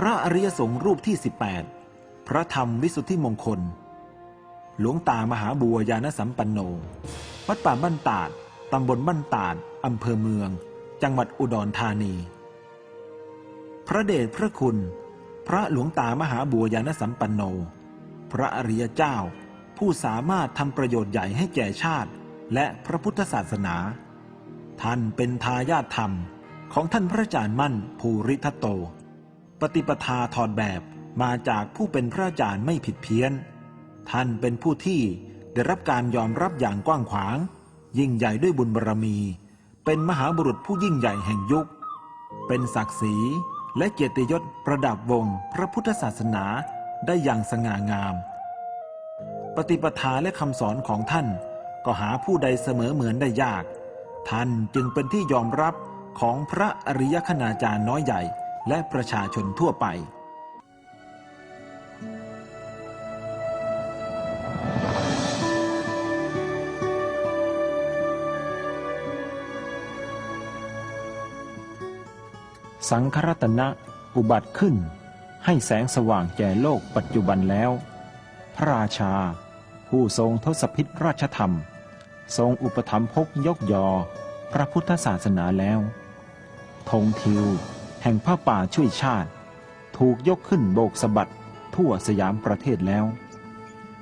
พระอริยสงฆ์รูปที่ 18 พระธรรมวิสุทธิมงคล หลวงตามหาบัวยานสัมปันโน วัดป่าบ้านตาด ตำบลบ้านตาด อำเภอเมือง จังหวัดอุดรธานี พระเดชพระคุณ พระหลวงตามหาบัวยานสัมปันโน พระอริยเจ้า ผู้สามารถทำประโยชน์ใหญ่ให้แก่ชาติ และพระพุทธศาสนา ท่านเป็นทายาทธรรมของท่านพระอาจารย์มั่นภูริทัตโต ปฏิปทาถอดแบบมาจากผู้เป็นพระอาจารย์ไม่ผิดเพี้ยน ท่านเป็นผู้ที่ได้รับการยอมรับอย่างกว้างขวาง ยิ่งใหญ่ด้วยบุญบารมี เป็นมหาบุรุษผู้ยิ่งใหญ่แห่งยุค เป็นศักดิ์ศรีและเกียรติยศประดับวงพระพุทธศาสนาได้อย่างสง่างาม ปฏิปทาและคำสอนของท่านก็หาผู้ใดเสมอเหมือนได้ยาก ท่านจึงเป็นที่ยอมรับของพระอริยคณาจารย์น้อยใหญ่ และประชาชนทั่วไป สังครัตนะอุบัติขึ้น ให้แสงสว่างแก่โลกปัจจุบันแล้ว พระราชา ผู้ทรงทศพิธราชธรรม ทรงอุปถัมภกยกยอ พระพุทธศาสนาแล้วธงทิว แห่งผ้าป่าช่วยชาติ ถูกยกขึ้นโบกสะบัดทั่วสยามประเทศแล้ว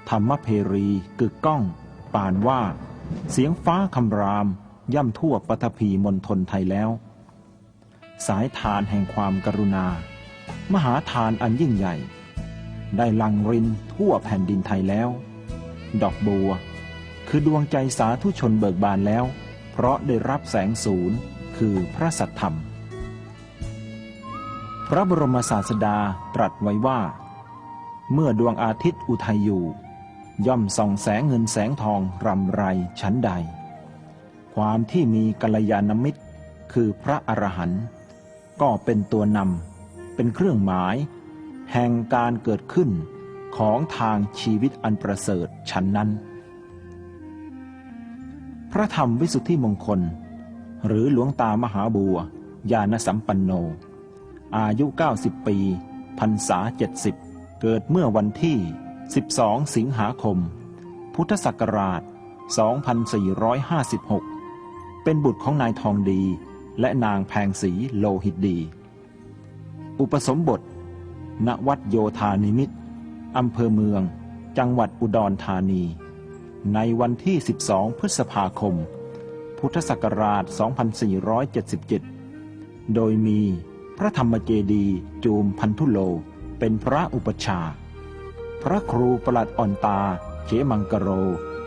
ธรรมเพรีกึกก้อง ปานว่า เสียงฟ้าคำราม ย่ำทั่วปฐพีมณฑลไทยแล้ว สายทานแห่งความกรุณา มหาทานอันยิ่งใหญ่ ได้ลังรินทั่วแผ่นดินไทยแล้ว ดอกบัว คือดวงใจสาธุชนเบิกบานแล้ว เพราะได้รับแสงศูนย์คือพระสัทธรรม ระบรมศาสดาตรัสไว้ว่า เมื่อดวงอาทิตย์อุทัยอยู่ ย่อมส่องแสงเงินแสงทองรำไรชั้นใด ความที่มีกัลยาณมิตร คือพระอรหันต์ก็เป็นตัวนำเป็นเครื่องหมาย แห่งการเกิดขึ้นของทางชีวิตอันประเสริฐชั้นนั้น พระธรรมวิสุทธิมงคล หรือหลวงตามหาบัวญาณสัมปันโน อายุ 90 ปีพรรษา 70 เกิดเมื่อวันที่ 12 สิงหาคม พุทธศักราช 2456 เป็นบุตรของนายทองดีและนางแพงศรีโลหิตดี อุปสมบท ณ วัดโยธานิมิตอำเภอเมือง จังหวัดอุดรธานี ในวันที่ 12 พฤษภาคม พุทธศักราช 2477 โดยมี พระธรรมเจดีย์จูมพันธุโล เป็นพระอุปชา พระครูประหลัดอ่อนตาเขมังกโร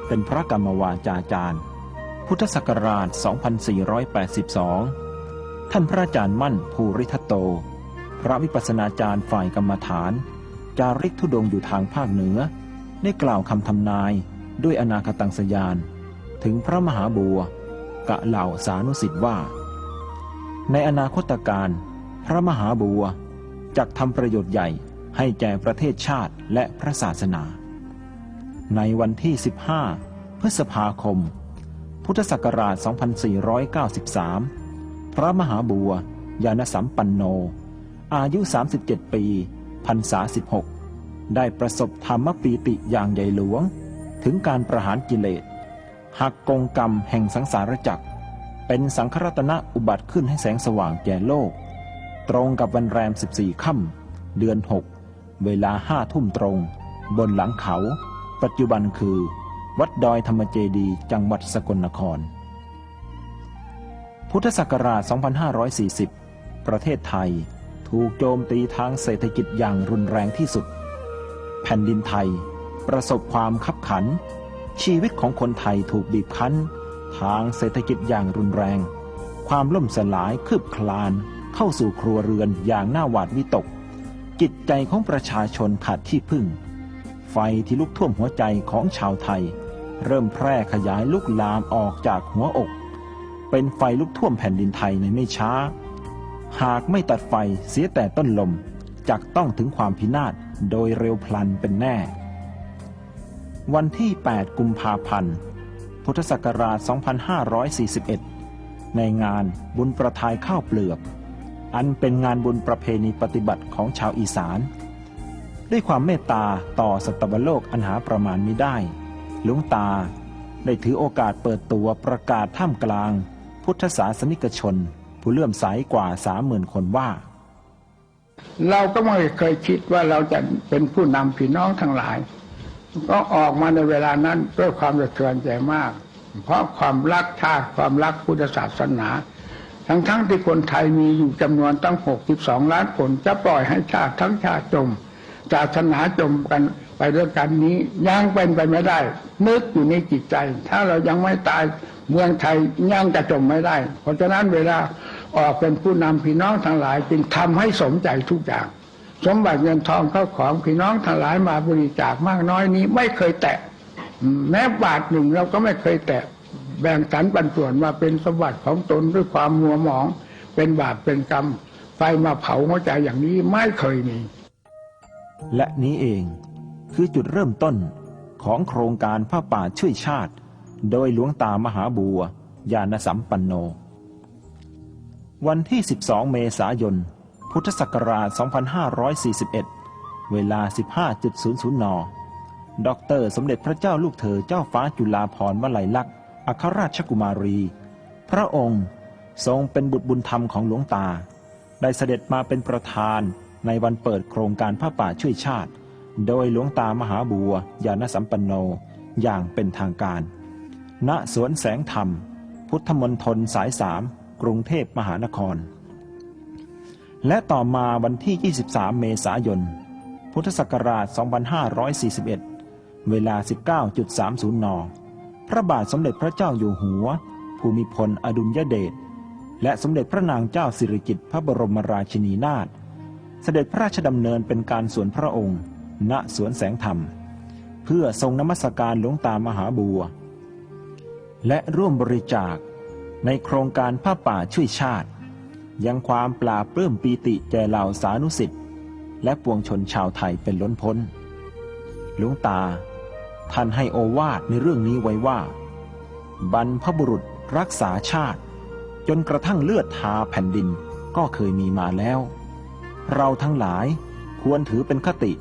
เป็นพระกรรมวาจาจารย์ พุทธศักราช 2482 ท่านพระอาจารย์มั่นภูริทัตโต พระวิปัสสนาจารย์ฝ่ายกรรมฐาน จาริกธุดงค์อยู่ทางภาคเหนือ ได้กล่าวคำทำนายด้วยอนาคตังสยาน ถึงพระมหาบัวกะเหล่าสานุสิทธิ์ว่า ในอนาคตการ พระมหาบัวจักทำประโยชน์ใหญ่ให้แก่ประเทศชาติและพระศาสนา ในวันที่ 15 พฤษภาคม พุทธศักราช 2493 พระมหาบัวยานสัมปันโน อายุ 37 ปีพรรษา 16 ได้ประสบธรรมปีติอย่างใหญ่หลวง ถึงการประหารกิเลสหักกงกรรมแห่งสังสารจักร เป็นสังครัตนะอุบัติขึ้นให้แสงสว่างแก่โลก ตรงกับวันแรม 14 ค่ำ เดือน 6 เวลาห้าทุ่มตรง บนหลังเขา ปัจจุบันคือ วัดดอยธรรมเจดีจังหวัดสกลนคร พุทธศักราช 2540 ประเทศไทยถูกโจมตีทางเศรษฐกิจอย่างรุนแรงที่สุด แผ่นดินไทยประสบความขับขัน ชีวิตของคนไทยถูกบีบคั้น ทางเศรษฐกิจอย่างรุนแรง ความล่มสลายคืบคลาน เข้าสู่ครัวเรือนอย่างน่าหวาดวิตก จิตใจของประชาชนขาดที่พึ่ง ไฟที่ลุกท่วมหัวใจของชาวไทย เริ่มแพร่ขยายลุกลามออกจากหัวอก เป็นไฟลุกท่วมแผ่นดินไทยในไม่ช้า หากไม่ตัดไฟเสียแต่ต้นลมจักต้องถึงความพินาศโดยเร็วพลันเป็นแน่ วันที่ 8 กุมภาพันธ์ พุทธศักราช 2541 ในงานบุญประทายข้าวเปลือก อันเป็นงานบุญประเพณีปฏิบัติของชาวอีสาน ด้วยความเมตตาต่อสัตวโลกอันหาประมาณมิได้ หลวงตาได้ถือโอกาสเปิดตัวประกาศท่ามกลาง พุทธศาสนิกชน ผู้เลื่อมใสกว่าสามหมื่นคนว่า เราก็ไม่เคยคิดว่าเราจะเป็นผู้นำพี่น้องทั้งหลาย ก็ออกมาในเวลานั้นด้วยความสะเทือนใจมาก เพราะความรักชาติความรักพุทธศาสนา ทั้งๆทที่คนไทยมีอยู่จำนวนตั้ง62ล้านคน จะปล่อยให้ชาติทั้งชาติจมศาสนาจมกันไปด้วยกันนี้ยังเป็นไปไม่ได้นึกอยู่ในจิตใจ ถ้าเรายังไม่ตายเมืองไทยยังจะจมไม่ได้ เพราะฉะนั้นเวลาออกเป็นผู้นำพี่น้องทั้งหลายจึงทำให้สมใจทุกอย่าง สมบัติเงินทองเข้าของพี่น้องทั้งหลายมาบริจาคมากน้อยนี้ ไม่เคยแตะแม้บาทหนึ่งเราก็ไม่เคยแตะ แบ่งสรรปันส่วนมาเป็นสมบัติของตนด้วยความมัวหมอง เป็นบาปเป็นกรรมไฟมาเผาหัวใจอย่างนี้ไม่เคยมี และนี้เองคือจุดเริ่มต้นของโครงการผ้าป่าช่วยชาติ โดยหลวงตามหาบัวยานสัมปันโน วันที่ 12 เมษายน พุทธศักราช 2541 เวลา 15.00 นดอกเตอรสมเด็จพระเจ้าลูกเธอเจ้าฟ้าจุฬาภรณ์วลัยลักษณ์ อัครราชกุมารี พระองค์ทรงเป็นบุตรบุญธรรมของหลวงตา ได้เสด็จมาเป็นประธานในวันเปิดโครงการผ้าป่าช่วยชาติ โดยหลวงตามหาบัวยานสัมปันโนอย่างเป็นทางการ ณสวนแสงธรรม พุทธมณฑลสายสามกรุงเทพมหานคร และต่อมาวันที่ 23 เมษายน พุทธศักราช 2541 เวลา 19.30 น พระบาทสมเด็จพระเจ้าอยู่หัว ภูมิพลอดุลยเดช และสมเด็จพระนางเจ้าสิริกิติ์พระบรมราชินีนาถ เสด็จพระราชดำเนินเป็นการสวนพระองค์ ณ สวนแสงธรรม เพื่อทรงนมัสการหลวงตามหาบัว และร่วมบริจาคในโครงการผ้าป่าช่วยชาติ ยังความปลาปลื้มปีติแก่เหล่าสานุสิทธิ์และปวงชนชาวไทยเป็นล้นพ้นหลวงตา ท่านให้โอวาทในเรื่องนี้ไว้ว่า บรรพบุรุษรักษาชาติ จนกระทั่งเลือดทาแผ่นดินก็เคยมีมาแล้ว เราทั้งหลายควรถือเป็นคติ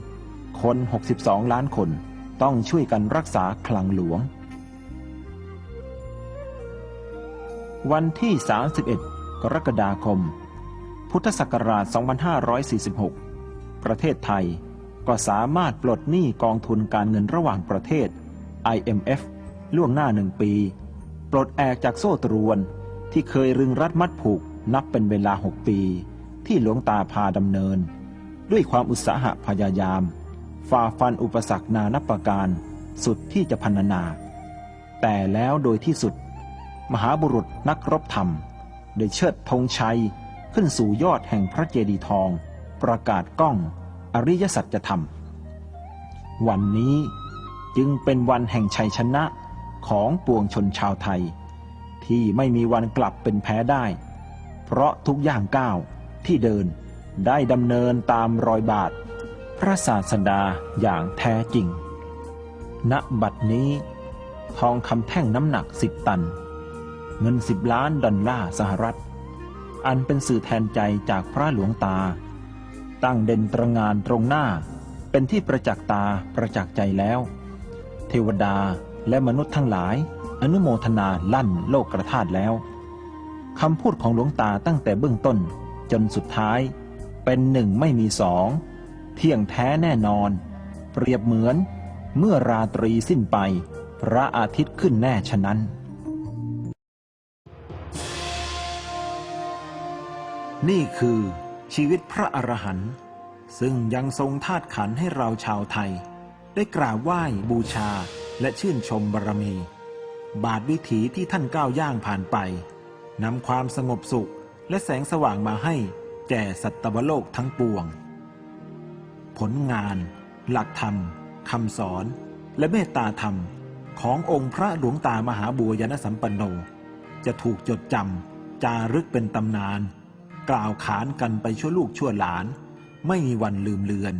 คน 62 ล้านคนต้องช่วยกันรักษาคลังหลวง วันที่ 31 กรกฎาคม พุทธศักราช 2546 ประเทศไทย ก็สามารถปลดหนี้กองทุนการเงินระหว่างประเทศ IMF ล่วงหน้าหนึ่งปี ปลดแอกจากโซ่ตรวนที่เคยรึงรัดมัดผูกนับเป็นเวลา6ปี ที่หลวงตาพาดำเนิน ด้วยความอุตสาหะพยายาม ฝ่าฟันอุปสรรคนานับประการ สุดที่จะพรรณนา แต่แล้วโดยที่สุด มหาบุรุษนักรบธรรม ได้เชิดธงชัยขึ้นสู่ยอดแห่งพระเจดีย์ทอง ประกาศก้อง อริยสัจธรรม วันนี้จึงเป็นวันแห่งชัยชนะของปวงชนชาวไทย ที่ไม่มีวันกลับเป็นแพ้ได้ เพราะทุกอย่างก้าวที่เดินได้ดำเนินตามรอยบาท พระศาสดาอย่างแท้จริง ณบัดนี้ ทองคำแท่งน้ำหนักสิบตัน เงินสิบล้านดอลลาร์สหรัฐ อันเป็นสื่อแทนใจจากพระหลวงตา ตั้งเด่นตรงานตรงหน้า เป็นที่ประจักษ์ตาประจักษ์ใจแล้ว เทวดาและมนุษย์ทั้งหลาย อนุโมทนาลั่นโลกกระทาดแล้วคำพูดของหลวงตาตั้งแต่เบื้องต้นจนสุดท้าย เป็นหนึ่งไม่มีสองเที่ยงแท้แน่นอน เปรียบเหมือน เมื่อราตรีสิ้นไป พระอาทิตย์ขึ้นแน่ฉะนั้น นี่คือ ชีวิตพระอรหันต์ซึ่งยังทรงธาตุขันให้เราชาวไทย ได้กราบไหว้บูชาและชื่นชมบารมี บาทวิถีที่ท่านก้าวย่างผ่านไปนำความสงบสุขและแสงสว่างมาให้แก่สัตวโลกทั้งปวง ผลงาน หลักธรรมคำสอน และเมตตาธรรมขององค์พระหลวงตามหาบัวยานสัมปันโน จะถูกจดจำจารึกเป็นตำนาน กล่าวขานกันไปชั่วลูกชั่วหลาน ไม่มีวันลืมเลือน